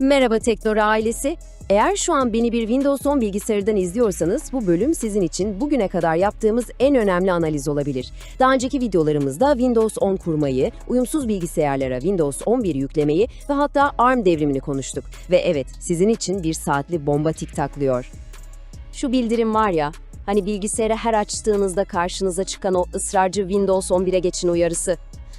Merhaba Teknora ailesi. Eğer şu an beni bir Windows 10 bilgisayarından izliyorsanız bu bölüm sizin için bugüne kadar yaptığımız en önemli analiz olabilir. Daha önceki videolarımızda Windows 10 kurmayı, uyumsuz bilgisayarlara Windows 11 yüklemeyi ve hatta ARM devrimini konuştuk. Ve evet, sizin için bir saatli bomba tiktaklıyor. Şu bildirim var ya, hani bilgisayarı her açtığınızda karşınıza çıkan o ısrarcı Windows 11'e geçin uyarısı.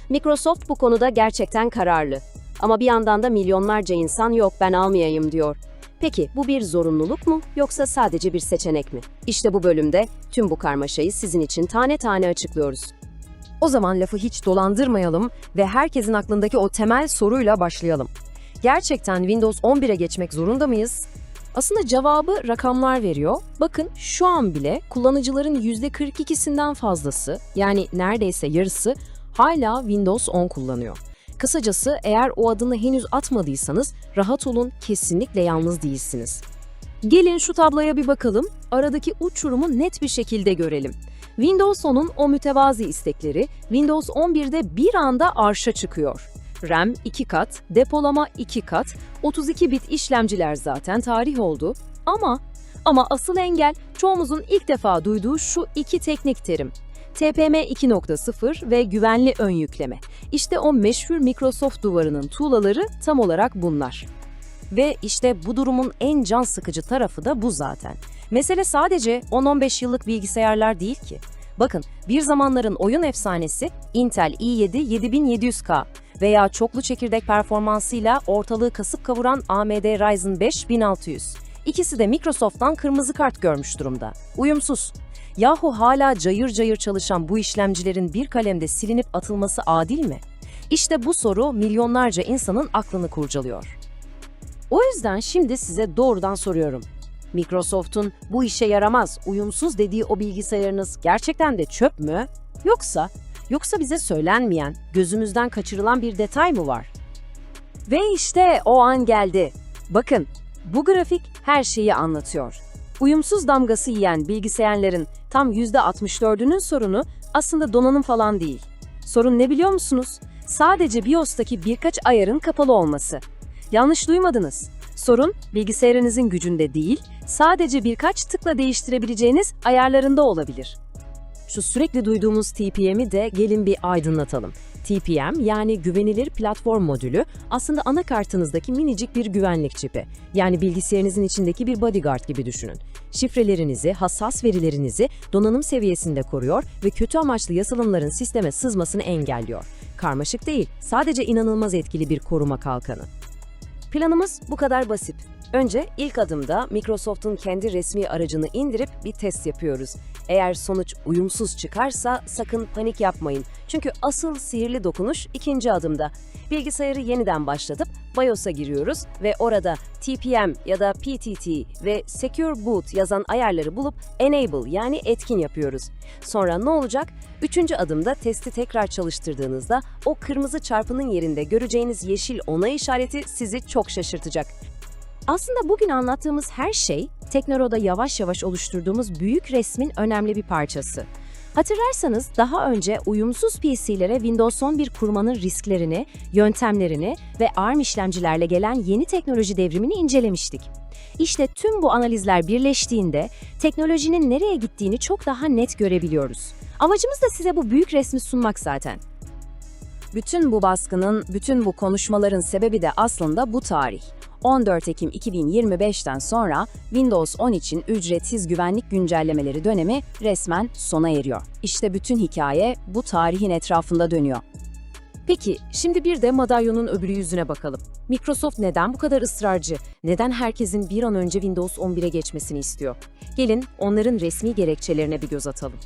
Microsoft bu konuda gerçekten kararlı. Ama bir yandan da milyonlarca insan yok ben almayayım diyor. Peki bu bir zorunluluk mu yoksa sadece bir seçenek mi? İşte bu bölümde tüm bu karmaşayı sizin için tane tane açıklıyoruz. O zaman lafı hiç dolandırmayalım ve herkesin aklındaki o temel soruyla başlayalım. Gerçekten Windows 11'e geçmek zorunda mıyız? Aslında cevabı rakamlar veriyor. Bakın şu an bile kullanıcıların %42'sinden fazlası, yani neredeyse yarısı hala Windows 10 kullanıyor. Kısacası eğer o adını henüz atmadıysanız rahat olun kesinlikle yalnız değilsiniz. Gelin şu tabloya bir bakalım, aradaki uçurumu net bir şekilde görelim. Windows 10'un o mütevazi istekleri Windows 11'de bir anda arşa çıkıyor. RAM 2 kat, depolama 2 kat, 32 bit işlemciler zaten tarih oldu. Ama ama asıl engel çoğumuzun ilk defa duyduğu şu iki teknik terim. TPM 2.0 ve güvenli ön yükleme. İşte o meşhur Microsoft duvarının tuğlaları tam olarak bunlar. Ve işte bu durumun en can sıkıcı tarafı da bu zaten. Mesele sadece 10-15 yıllık bilgisayarlar değil ki. Bakın bir zamanların oyun efsanesi Intel i7 7700K veya çoklu çekirdek performansıyla ortalığı kasıp kavuran AMD Ryzen 5 1600. İkisi de Microsoft'tan kırmızı kart görmüş durumda. Uyumsuz. Yahu hala cayır cayır çalışan bu işlemcilerin bir kalemde silinip atılması adil mi? İşte bu soru milyonlarca insanın aklını kurcalıyor. O yüzden şimdi size doğrudan soruyorum. Microsoft'un bu işe yaramaz, uyumsuz dediği o bilgisayarınız gerçekten de çöp mü? Yoksa, yoksa bize söylenmeyen, gözümüzden kaçırılan bir detay mı var? Ve işte o an geldi. Bakın, bu grafik her şeyi anlatıyor. Uyumsuz damgası yiyen bilgisayarların tam %64'ünün sorunu aslında donanım falan değil. Sorun ne biliyor musunuz? Sadece BIOS'taki birkaç ayarın kapalı olması. Yanlış duymadınız. Sorun bilgisayarınızın gücünde değil, sadece birkaç tıkla değiştirebileceğiniz ayarlarında olabilir. Şu sürekli duyduğumuz TPM'i de gelin bir aydınlatalım. TPM yani güvenilir platform modülü aslında anakartınızdaki minicik bir güvenlik çipi. Yani bilgisayarınızın içindeki bir bodyguard gibi düşünün. Şifrelerinizi, hassas verilerinizi donanım seviyesinde koruyor ve kötü amaçlı yazılımların sisteme sızmasını engelliyor. Karmaşık değil, sadece inanılmaz etkili bir koruma kalkanı. Planımız bu kadar basit. Önce ilk adımda Microsoft'un kendi resmi aracını indirip bir test yapıyoruz. Eğer sonuç uyumsuz çıkarsa sakın panik yapmayın. Çünkü asıl sihirli dokunuş ikinci adımda. Bilgisayarı yeniden başlatıp BIOS'a giriyoruz ve orada TPM ya da PTT ve Secure Boot yazan ayarları bulup Enable yani etkin yapıyoruz. Sonra ne olacak? Üçüncü adımda testi tekrar çalıştırdığınızda o kırmızı çarpının yerinde göreceğiniz yeşil onay işareti sizi çok şaşırtacak. Aslında bugün anlattığımız her şey Teknoro'da yavaş yavaş oluşturduğumuz büyük resmin önemli bir parçası. Hatırlarsanız daha önce uyumsuz PC'lere Windows 11 kurmanın risklerini, yöntemlerini ve ARM işlemcilerle gelen yeni teknoloji devrimini incelemiştik. İşte tüm bu analizler birleştiğinde teknolojinin nereye gittiğini çok daha net görebiliyoruz. Amacımız da size bu büyük resmi sunmak zaten. Bütün bu baskının, bütün bu konuşmaların sebebi de aslında bu tarih. 14 Ekim 2025'ten sonra Windows 10 için ücretsiz güvenlik güncellemeleri dönemi resmen sona eriyor. İşte bütün hikaye bu tarihin etrafında dönüyor. Peki, şimdi bir de madalyonun öbür yüzüne bakalım. Microsoft neden bu kadar ısrarcı? Neden herkesin bir an önce Windows 11'e geçmesini istiyor? Gelin onların resmi gerekçelerine bir göz atalım.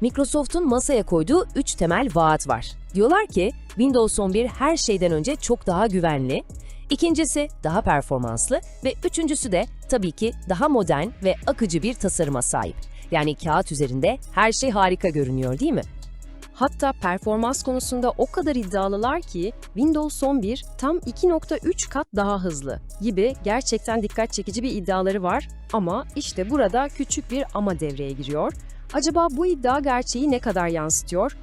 Microsoft'un masaya koyduğu 3 temel vaat var. Diyorlar ki Windows 11 her şeyden önce çok daha güvenli, ikincisi daha performanslı ve üçüncüsü de tabii ki daha modern ve akıcı bir tasarıma sahip. Yani kağıt üzerinde her şey harika görünüyor değil mi? Hatta performans konusunda o kadar iddialılar ki Windows 11 tam 2.3 kat daha hızlı gibi gerçekten dikkat çekici bir iddiaları var ama işte burada küçük bir ama devreye giriyor. Acaba bu iddia gerçeği ne kadar yansıtıyor?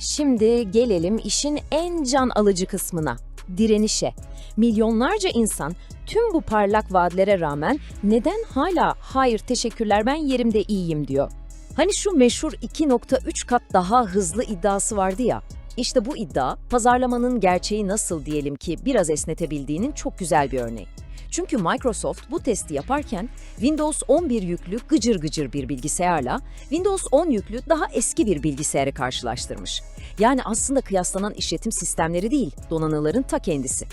Şimdi gelelim işin en can alıcı kısmına. Direnişe. Milyonlarca insan tüm bu parlak vaatlere rağmen neden hala hayır teşekkürler ben yerimde iyiyim diyor. Hani şu meşhur 2.3 kat daha hızlı iddiası vardı ya. İşte bu iddia pazarlamanın gerçeği nasıl diyelim ki biraz esnetebildiğinin çok güzel bir örneği. Çünkü Microsoft bu testi yaparken Windows 11 yüklü gıcır gıcır bir bilgisayarla Windows 10 yüklü daha eski bir bilgisayarı karşılaştırmış. Yani aslında kıyaslanan işletim sistemleri değil, donanımların ta kendisi.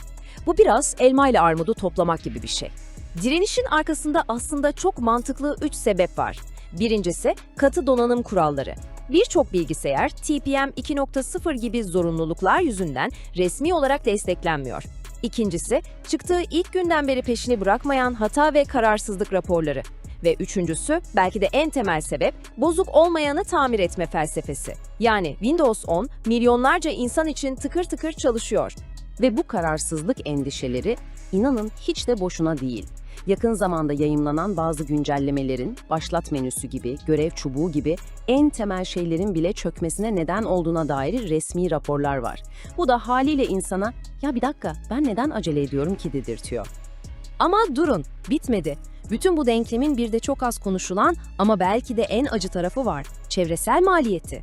Bu biraz elma ile armudu toplamak gibi bir şey. Direnişin arkasında aslında çok mantıklı 3 sebep var. Birincisi katı donanım kuralları. Birçok bilgisayar TPM 2.0 gibi zorunluluklar yüzünden resmi olarak desteklenmiyor. İkincisi, çıktığı ilk günden beri peşini bırakmayan hata ve kararsızlık raporları. Ve üçüncüsü, belki de en temel sebep, bozuk olmayanı tamir etme felsefesi. Yani Windows 10 milyonlarca insan için tıkır tıkır çalışıyor. Ve bu kararsızlık endişeleri inanın hiç de boşuna değil. Yakın zamanda yayımlanan bazı güncellemelerin başlat menüsü gibi, görev çubuğu gibi en temel şeylerin bile çökmesine neden olduğuna dair resmi raporlar var. Bu da haliyle insana ya bir dakika ben neden acele ediyorum ki dedirtiyor. Ama durun, bitmedi. Bütün bu denklemin bir de çok az konuşulan ama belki de en acı tarafı var. Çevresel maliyeti.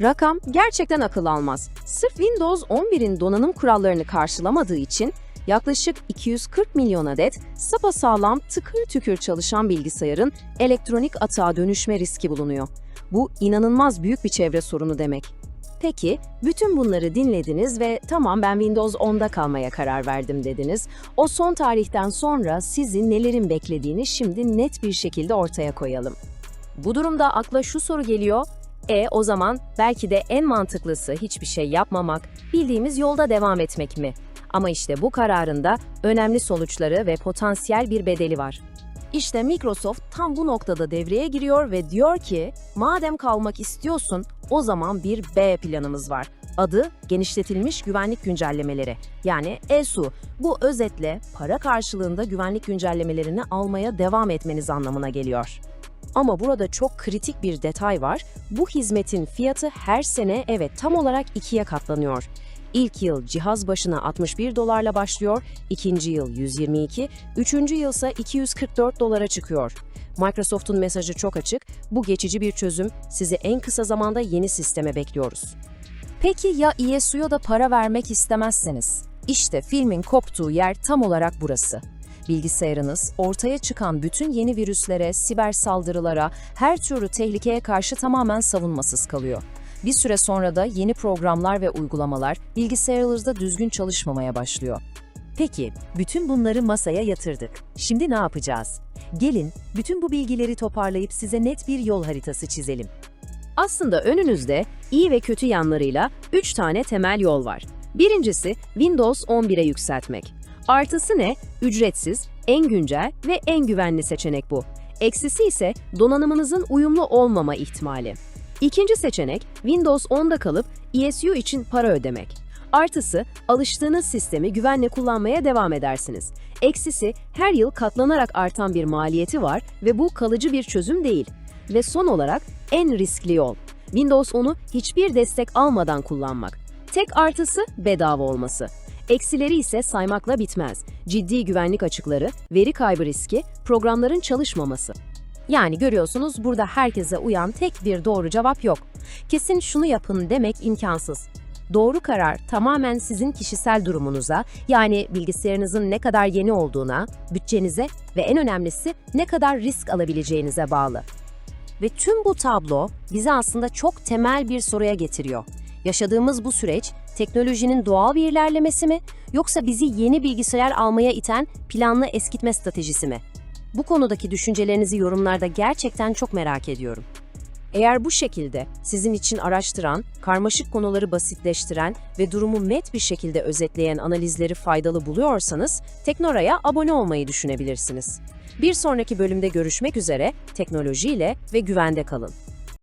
Rakam gerçekten akıl almaz. Sırf Windows 11'in donanım kurallarını karşılamadığı için yaklaşık 240 milyon adet sapasağlam tıkır tükür çalışan bilgisayarın elektronik atağa dönüşme riski bulunuyor. Bu inanılmaz büyük bir çevre sorunu demek. Peki, bütün bunları dinlediniz ve tamam ben Windows 10'da kalmaya karar verdim dediniz. O son tarihten sonra sizi nelerin beklediğini şimdi net bir şekilde ortaya koyalım. Bu durumda akla şu soru geliyor. E o zaman belki de en mantıklısı hiçbir şey yapmamak, bildiğimiz yolda devam etmek mi? Ama işte bu kararında önemli sonuçları ve potansiyel bir bedeli var. İşte Microsoft tam bu noktada devreye giriyor ve diyor ki, madem kalmak istiyorsun, o zaman bir B planımız var. Adı genişletilmiş güvenlik güncellemeleri. Yani ESU. Bu özetle para karşılığında güvenlik güncellemelerini almaya devam etmeniz anlamına geliyor. Ama burada çok kritik bir detay var. Bu hizmetin fiyatı her sene evet tam olarak ikiye katlanıyor. İlk yıl cihaz başına 61 dolarla başlıyor, ikinci yıl 122, üçüncü yılsa 244 dolara çıkıyor. Microsoft'un mesajı çok açık, bu geçici bir çözüm, sizi en kısa zamanda yeni sisteme bekliyoruz. Peki ya ESU'ya da para vermek istemezseniz? İşte filmin koptuğu yer tam olarak burası. Bilgisayarınız ortaya çıkan bütün yeni virüslere, siber saldırılara, her türlü tehlikeye karşı tamamen savunmasız kalıyor. Bir süre sonra da yeni programlar ve uygulamalar bilgisayarınızda düzgün çalışmamaya başlıyor. Peki, bütün bunları masaya yatırdık. Şimdi ne yapacağız? Gelin, bütün bu bilgileri toparlayıp size net bir yol haritası çizelim. Aslında önünüzde iyi ve kötü yanlarıyla 3 tane temel yol var. Birincisi Windows 11'e yükseltmek. Artısı ne? Ücretsiz, en güncel ve en güvenli seçenek bu. Eksisi ise donanımınızın uyumlu olmama ihtimali. İkinci seçenek Windows 10'da kalıp ESU için para ödemek. Artısı alıştığınız sistemi güvenle kullanmaya devam edersiniz. Eksisi her yıl katlanarak artan bir maliyeti var ve bu kalıcı bir çözüm değil. Ve son olarak en riskli yol. Windows 10'u hiçbir destek almadan kullanmak. Tek artısı bedava olması. Eksileri ise saymakla bitmez. Ciddi güvenlik açıkları, veri kaybı riski, programların çalışmaması. Yani görüyorsunuz burada herkese uyan tek bir doğru cevap yok. Kesin şunu yapın demek imkansız. Doğru karar tamamen sizin kişisel durumunuza, yani bilgisayarınızın ne kadar yeni olduğuna, bütçenize ve en önemlisi ne kadar risk alabileceğinize bağlı. Ve tüm bu tablo bizi aslında çok temel bir soruya getiriyor. Yaşadığımız bu süreç teknolojinin doğal bir ilerlemesi mi yoksa bizi yeni bilgisayar almaya iten planlı eskitme stratejisi mi? Bu konudaki düşüncelerinizi yorumlarda gerçekten çok merak ediyorum. Eğer bu şekilde sizin için araştıran, karmaşık konuları basitleştiren ve durumu net bir şekilde özetleyen analizleri faydalı buluyorsanız Teknora'ya abone olmayı düşünebilirsiniz. Bir sonraki bölümde görüşmek üzere, teknolojiyle ve güvende kalın.